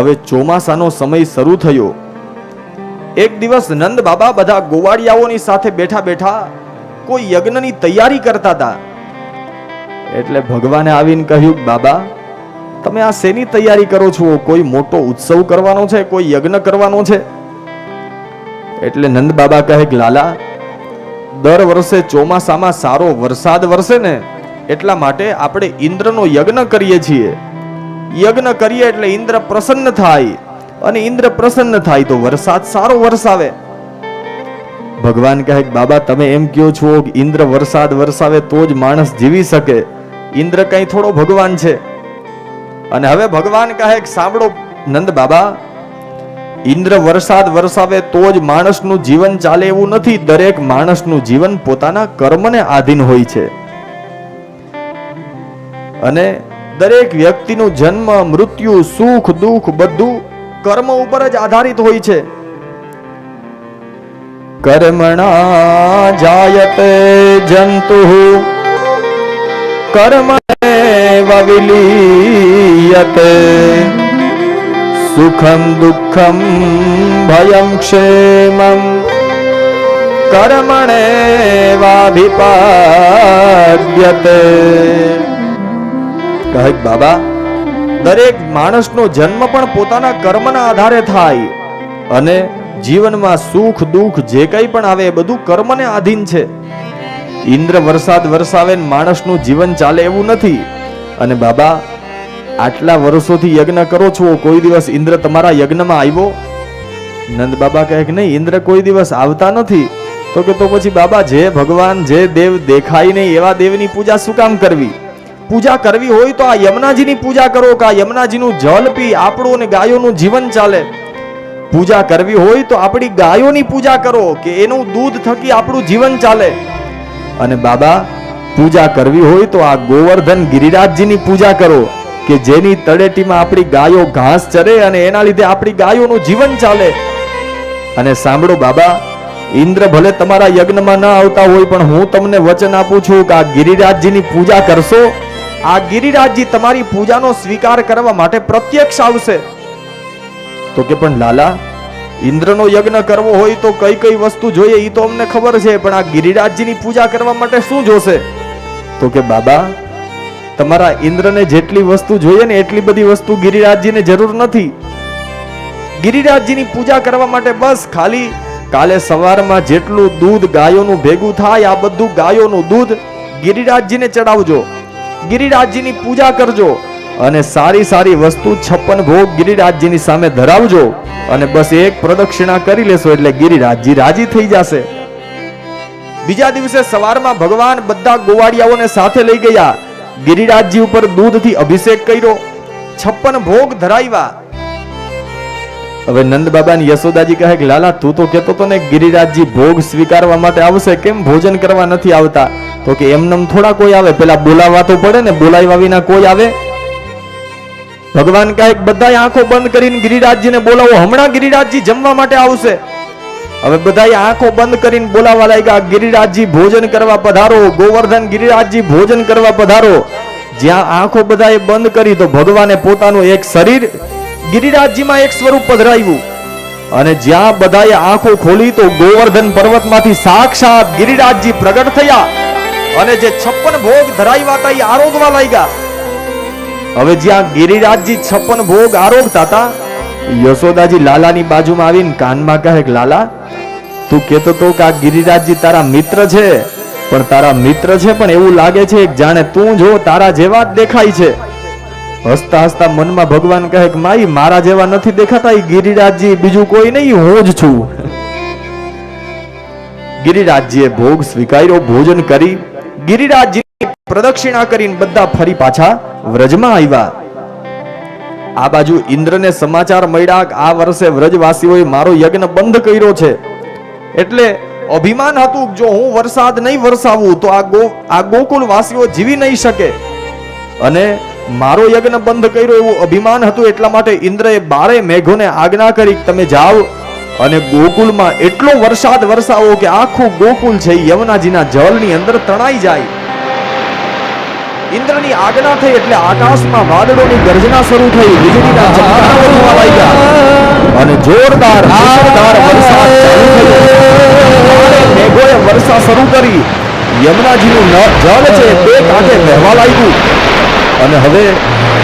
હવે ચોમાસાનો સમય શરૂ થયો. એક દિવસ નંદ બાબા બધા ગોવાળિયાઓની સાથે બેઠા બેઠા કોઈ યજ્ઞની તૈયારી કરતા હતા. એટલે ભગવાને આવીને કહ્યું, બાબા, તમે આ શેની તૈયારી કરો છો? કોઈ મોટો ઉત્સવ કરવાનો છે? કોઈ યજ્ઞ કરવાનો છે? એટલે નંદ બાબા કહે કે લાલા, દર વર્ષે ચોમાસામાં સારો વરસાદ વરસે ને, એટલા માટે આપણે ઇન્દ્રનો યજ્ઞ કરીએ છીએ. યજ્ઞ કરીએ એટલે ઇન્દ્ર પ્રસન્ન થાય. અને ઇન્દ્ર પ્રસન્ન થાય તો વરસાદ સારો વરસાવે. ભગવાન કહે, બાબા, તમે એમ કહો છો ઇન્દ્ર વરસાદ વરસાવે તો જ માણસ જીવી શકે. ઇન્દ્ર કઈ થોડો ભગવાન છે. અને હવે ભગવાન કહે, સાંભળો નંદ બાબા, ઇન્દ્ર વરસાદ વરસાવે તો જ માણસનું જીવન ચાલે એવું નથી. દરેક માણસનું જીવન પોતાના કર્મને આધીન હોય છે. અને દરેક વ્યક્તિનું જન્મ, મૃત્યુ, સુખ, દુઃખ બધું કર્મ ઉપર જ આધારિત હોય છે. કર્મણા જાયતે જંતુ કર્મ વિલીયતે સુખમ, દુઃખમ, ભયમ, ક્ષેમમ. કર્મણેવાભિપાદ્યતે કહે કે બાબા, દરેક માણસનો જન્મ પણ પોતાના કર્મના આધારે થાય અને જીવનમાં સુખ, દુઃખ જે કંઈ પણ આવે એ બધું કર્મને આધીન છે. ઇન્દ્ર વરસાદ વરસાવે માણસનું જીવન ચાલે એવું નથી. અને બાબા, આટલા વર્ષોથી યજ્ઞ કરો છો, કોઈ દિવસ ઇન્દ્ર તમારા યજ્ઞમાં આવ્યો? નંદ બાબા કહે કે નહીં, ઇન્દ્ર કોઈ દિવસ આવતા નથી. તો કે તો પછી બાબા, જે ભગવાન, જે દેવ દેખાય નહીં એવા દેવની પૂજા શું કામ કરવી? પૂજા કરવી હોય તો આ યમુનાજીની પૂજા કરો કે આ યમુનાજીનું જલ પી, આપણું અને ગાયોનું જીવન ચાલે. પૂજા કરવી હોય તો આપણી ગાયોની પૂજા કરો કે એનું દૂધ થકી આપણું જીવન ચાલે. અને બાબા, પૂજા કરવી હોય તો આ ગોવર્ધન ગિરિરાજજીની પૂજા કરો કે જેની તળેટીમાં આપણી ગાયો ઘાસ ચરે અને એના લીધે આપણી ગાયોનું જીવન ચાલે. અને સાંભળો બાબા, ઇન્દ્ર ભલે તમારા યજ્ઞમાં ન આવતા હોય પણ હું તમને વચન આપું છું કે આ ગિરિરાજજીની પૂજા કરશો આ ગિરિરાજજી તમારી પૂજાનો સ્વીકાર કરવા માટે પ્રત્યક્ષ આવશે. તો કે પણ લાલા, ઇન્દ્રનો યજ્ઞ કરવો હોય તો કઈ કઈ વસ્તુ જોઈએ એ તો અમને ખબર છે, પણ આ ગિરિરાજજીની પૂજા કરવા માટે શું જોશે? તો કે બાબા, તમારા ઇન્દ્રને જેટલી વસ્તુ જોઈએ ને એટલી બધી વસ્તુ ગિરિરાજજીને જરૂર નથી. ગિરિરાજજીની પૂજા કરવા માટે બસ ખાલી કાલે સવારમાં જેટલું દૂધ ગાયોનું ભેગું થાય, આ બધું ગાયોનું દૂધ ગિરિરાજજીને ચડાવજો. ગિરિરાજજીની પૂજા કરજો અને સારી સારી વસ્તુ છપ્પન ભોગ ગિરિરાજજીની સામે ધરાવજો અને બસ એક પ્રદક્ષિણા કરી લેશો એટલે ગિરિરાજજી રાજી થઈ જશે. બીજા દિવસે સવારમાં ભગવાન બધા ગોવાળિયાઓને સાથે લઈ ગયા. ગિરિરાજજી ઉપર દૂધથી અભિષેક કર્યો. છપ્પન ભોગ ધરાવ્યા. હવે નંદ બાબા યશોદાજી કહે કે, લાલા, તું તો કહેતો તો ને, ગિરિરાજજી ભોગ સ્વીકારવા માટે આવશે. કેમ ભોજન કરવા નથી આવતા? તો કે એમનેમ થોડા કોઈ આવે. પેલા બોલાવવા તો પડે ને, બોલાવ્યા વિના કોઈ આવે. ભગવાન કહે બધા આંખો બંધ કરીને ગિરિરાજજીને બોલાવો. હમણાં ગિરિરાજજી જમવા માટે આવશે. હવે બધાય આંખો બંધ કરીને બોલાવા લાગ્યા. ગિરિરાજજી ભોજન કરવા પધારો. ગોવર્ધન ગિરિરાજજી ભોજન કરવા પધારો. જ્યાં આંખો બધાએ બંધ કરી તો ભગવાને પોતાનું એક શરીર ગિરિરાજજીમાં એક સ્વરૂપ પધરાવ્યું. અને જ્યાં બધાએ આંખો ખોલી તો ગોવર્ધન પર્વતમાંથી સાક્ષાત ગિરિરાજજી પ્રગટ થયા. અને જે છપ્પન ભોગ ધરાવ્યા હતા એ આરોગવા લાગ્યા. હવે જ્યાં ગિરિરાજજી છપ્પન ભોગ આરોગતા હતા યશોદાજી લાલાની બાજુમાં આવીને કાનમાં કહે લાલા, તું કહેતો તો કે આ ગિરિરાજજી તારા મિત્ર છે, પણ તારા મિત્ર છે પણ એવું લાગે છે જાણે તું જો તારા જેવા જ દેખાય છે. હસતા હસતા મનમાં ભગવાન કહે કે, માઈ, મારા જેવા નથી દેખાતા એ ગિરિરાજજી, બીજું કોઈ નહીં, હું જ છું. ગિરિરાજજીએ ભોગ સ્વીકાર્યો, ભોજન કરી ગિરિરાજજી પ્રદક્ષિણા કરીને બધા ફરી પાછા વ્રજમાં આવ્યા. આ બાજુ ઇન્દ્રને સમાચાર મળ્યા કે આ વર્ષે વ્રજવાસીઓએ મારો યજ્ઞ બંધ કર્યો છે. એટલે અભિમાન હતું જો હું વરસાદ નહીં વરસાવું તો આ ગો, આ ગોકુલ વાસીઓ જીવી નહીં શકે. અને મારો યજ્ઞ બંધ કર્યો એવું અભિમાન હતું એટલા માટે ઇન્દ્રએ બારે મેઘોને આજ્ઞા કરી તમે જાઓ. અને ગોકુલમાં એટલો વરસાદ વરસાવો કે આખું ગોકુલ છે યમુનાજીના જળની અંદર તણાઈ જાય. ઇન્દ્રની આજ્ઞા થઈ એટલે આકાશમાં વાદળોની ગર્જના શરૂ થઈ. વીજળીના ચમકારા થવા લાગ્યા. અને જોરદાર જોરદાર વરસાદ મેઘોએ વર્ષા શરૂ કરી. યમુનાજીનું જળ છે તે કાંઠે વહેવા લાગ્યું. અને હવે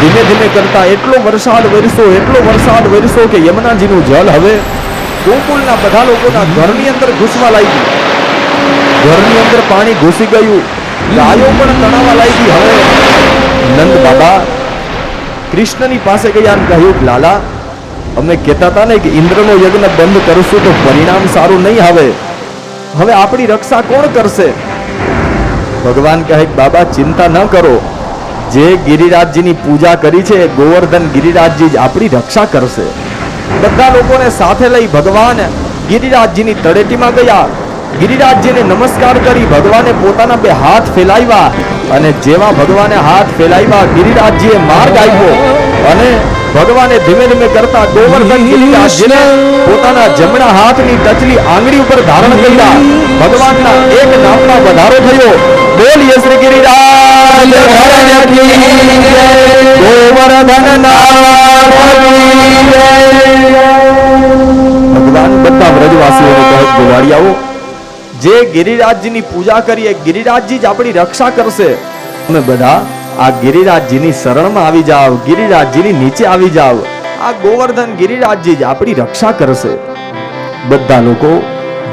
ધીમે ધીમે કરતા એટલો વરસાદ વરસો એટલો વરસાદ વરસો કે યમુનાજીનું જળ હવે ગોકુળના બધા લોકોના ઘરની અંદર ઘૂસવા લાગ્યું ઘરની અંદર પાણી ઘૂસી ગયું. ગાયો પણ તણાવા લાગી. હવે નંદ બાબા કૃષ્ણની પાસે ગયા કહ્યું, લાલા, અમે કહેતા હતા ને કે ઇન્દ્રનો યજ્ઞ બંધ કરશું તો પરિણામ સારું નહીં આવે. હવે આપણી રક્ષા કોણ કરશે? ભગવાન કહે, બાબા, ચિંતા ન કરો. જે ગિરિરાજજીની પૂજા કરી છે, ગોવર્ધન ગિરિરાજજી જ આપણી રક્ષા કરશે. બધા લોકોને સાથે લઈ ભગવાન ગિરિરાજજીની તળેટીમાં ગયા. ગિરિરાજજીને નમસ્કાર કરી ભગવાને પોતાના બે હાથ ફેલાવ્યા અને જેવા ભગવાને હાથ ફેલાવ્યા, ગિરિરાજજીએ માર્ગ આપ્યો અને ભગવાને ધીમે ધીમે કરતા ગોવર્ધન ગિરિરાજજીને પોતાના જમણા હાથની ટચલી આંગળી ઉપર ધારણ કર્યા. ભગવાનના એક નામમાં વધારો થયો. બોલ યશ્રી ગિરિરાજ! ભગવાન બધા વ્રજવાસીઓને કહે ગોવાળિયાઓ, જે ગિરિરાજજીની પૂજા કરીએ ગિરિરાજજી જ આપણી રક્ષા કરશે. તમે બધા આ ગિરિરાજજીની શરણમાં આવી જાવ ગિરિરાજજીની નીચે આવી જાવ આ ગોવર્ધન ગિરિરાજજી જ આપણી રક્ષા કરશે. બધા લોકો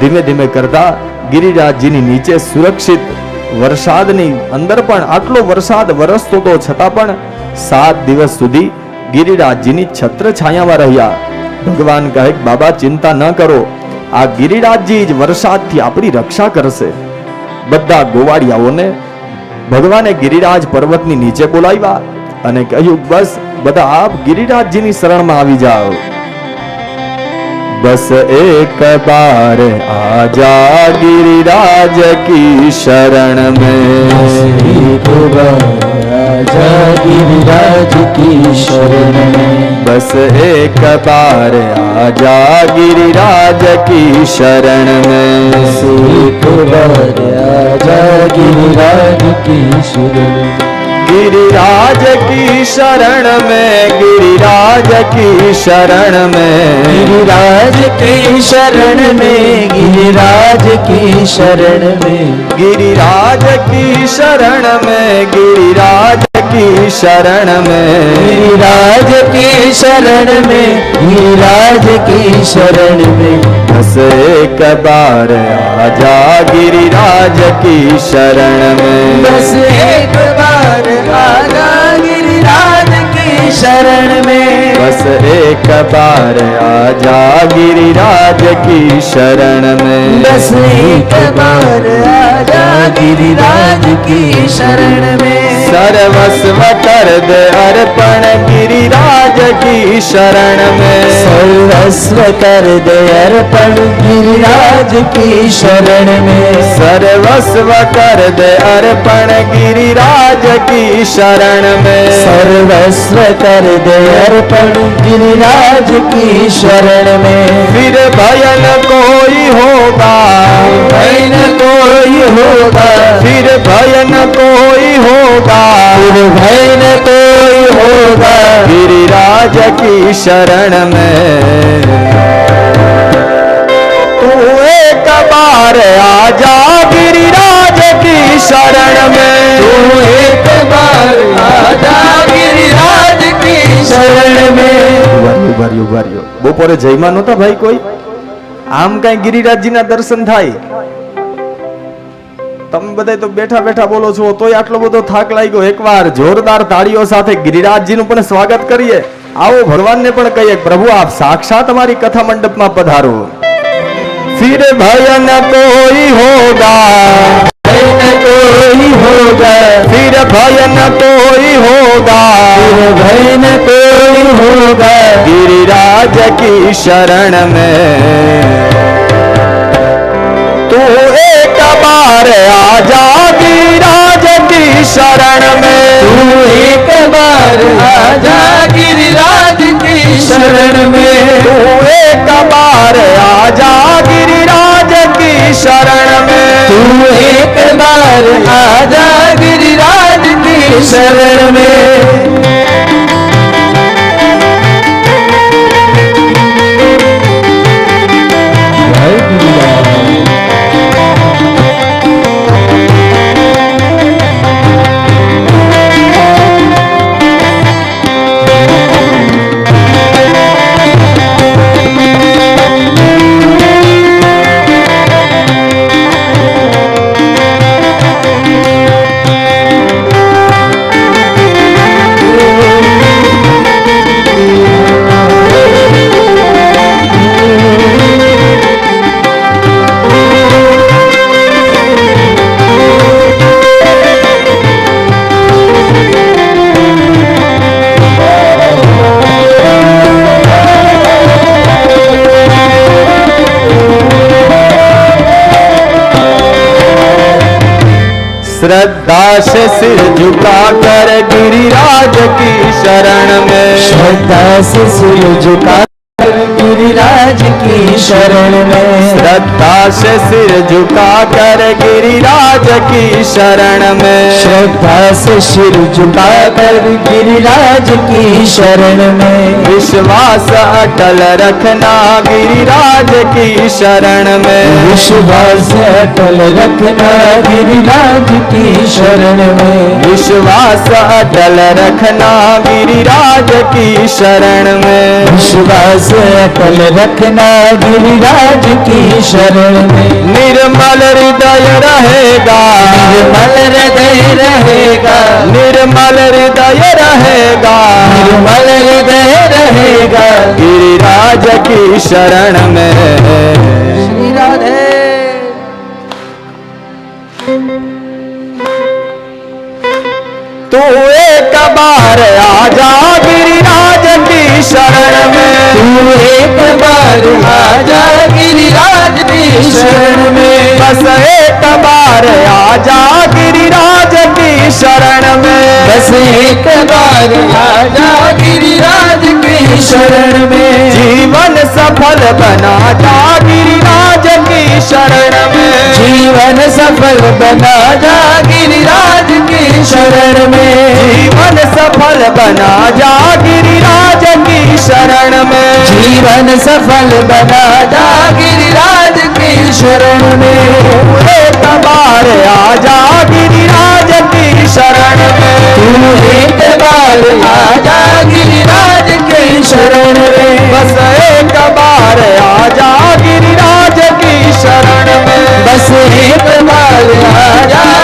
ધીમે ધીમે કરતા ગિરિરાજજીની નીચે સુરક્ષિત વરસાદની અંદર પણ આટલો વરસાદ વરસતો તો છતાં પણ સાત દિવસ સુધી ગિરિરાજજીની છત્ર છાયામાં રહ્યા. ભગવાન કહે, બાબા, ચિંતા ન કરો. આ ગિરિરાજજી જ વરસાદથી આપણી રક્ષા કરશે. બધા ગોવાળિયાઓને ભગવાને ગિરિરાજ પર્વતની નીચે બોલાવ્યા અને કહ્યું, બસ, બધા આપ ગિરિરાજજીની શરણમાં આવી જાઓ. बस एक बार आजा गिरिराज की शरण में। एक बार आजा गिरिराज की शरण में। बस एक बार आजा गिरिराज की शरण में। एक बार आजा गिरिराज की शरण में। गिरिराज की शरण में गिरिराज की शरण में गिरिराज की शरण में गिरिराज की शरण में गिरिराज की शरण में गिरिराज की शरण में गिरिराज की शरण में गिरिराज की शरण में बस एक बार आजा गिरिराज की शरण में। बस एक बार आजा गिरिराज की शरण में। बस एक बार आजा गिरिराज की शरण में। बस एक बार आजा गिरिराज की शरण में। सर्वस्व कर दे अर्पण गिरिराज की शरण में सर्वस्व कर दे अर्पण गिरिराज की शरण में सर्वस्व कर दे अर्पण गिरिराज की शरण में। सर्वस्व कर दे अर्पण गिरिराज की शरण में। फिर भयन कोई होगा। भय न कोई होगा। फिर भयन कोई होगा। फिर भयन कोई होगा। गिरिराज की शरण में। तू एक बार आजा गिरिराज બપોરે જયમાં નહોતા ભાઈ કોઈ? આમ કઈ ગિરિરાજજીના દર્શન થાય? તમે બધા તો બેઠા બેઠા બોલો છો તોય આટલો બધો થાક લાગ્યો. એકવાર જોરદાર તાળીઓ સાથે ગિરિરાજજીનું પણ સ્વાગત કરીએ. આવો ભગવાનને પણ કહીએ પ્રભુ આપ સાક્ષાત અમારી કથા મંડપમાં પધારો. ફિર ભયન કોઈ હોગા. कोई होगा। फिर भयन कोई होगा। फिर भय न कोई होगा। गिरिराज की शरण में। तू एक बार आजा गिरिराज की शरण में। तू एक बार आजा गिरिराज की शरण में। तू एक बार आजा गिरिराज की शरण में। तू एक बार की शरण में श्रद्धा से सिर झुका कर गिरिराज की शरण में श्रद्धा से सिर झुका गिरिराज की शरण में। श्रद्धा से सिर झुका कर गिरिराज की शरण में। श्रद्धा से सिर झुका कर गिरिराज की शरण में। विश्वास अटल रखना गिरिराज की शरण में। विश्वास अटल रखना गिरिराज की शरण में। विश्वास अटल रखना गिरिराज की शरण में। विश्वास अटल रखना गिरिराज की शरण में। निर्मल हृदय रहेगा। निर्मल हृदय रहेगा। निर्मल हृदय रहेगा। निर्मल हृदय रहेगा। गिरिराज की शरण में। श्री राधे। तू एक बार आजा की शरण में तू एक बार आजा गिरिराज की शरण में बस एक बार आजा गिरिराज की शरण में बस एक बार आजा गिरिराज की शरण में जीवन सफल बना जा गिरिराज की शरण में जीवन सफल बना जा गिरिराज की शरण में जीवन सफल बना जा गिरिराज की शरण में जीवन सफल बना जा गिरिराज की शरण में एक बार आजा गिरिराज की शरण में तू एक बार आजा गिरिराज की शरण में बस एक बार સે તમારા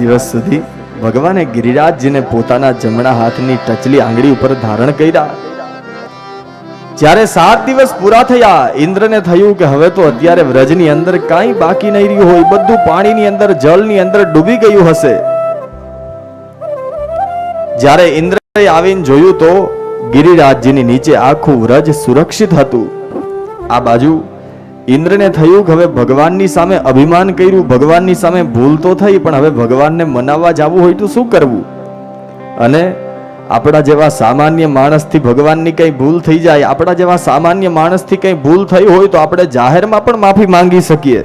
દિવસ સુધી ભગવાને ગિરિરાજજીને પોતાના જમણા હાથની ટચલી આંગળી ઉપર ધારણ કર્યા. જ્યારે સાત દિવસ પૂરા થયા, ઇન્દ્રને થયું કે હવે તો અત્યારે વ્રજની અંદર કાંઈ બાકી નહીં રહ્યું હોય, બધું પાણીની અંદર, જળની અંદર ડૂબી ગયું હશે. જ્યારે ઇન્દ્રએ આવીને જોયું તો ગિરિરાજજીની નીચે આખું વ્રજ સુરક્ષિત હતું. આ બાજુ ઇન્દ્રને થયું કે હવે ભગવાનની સામે અભિમાન કર્યું, ભગવાનની સામે ભૂલ તો થઈ, પણ હવે ભગવાનને મનાવવા જવું હોય તો શું કરવું? અને આપણા જેવા સામાન્ય માણસથી ભગવાનની કંઈ ભૂલ થઈ જાય, આપણા જેવા સામાન્ય માણસથી કંઈ ભૂલ થઈ હોય તો આપણે જાહેરમાં પણ માફી માંગી શકીએ.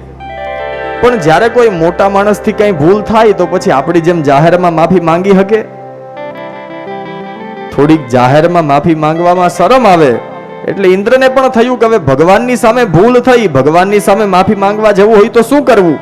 પણ જ્યારે કોઈ મોટા માણસથી કંઈ ભૂલ થાય તો પછી આપણી જેમ જાહેરમાં માફી માંગી શકે થોડીક જાહેરમાં માફી માંગવામાં શરમ આવે એટલે ઇન્દ્રને પણ થયું કે હવે ભગવાનની સામે ભૂલ થઈ, ભગવાનની સામે માફી માંગવા જવું હોય તો શું કરવું?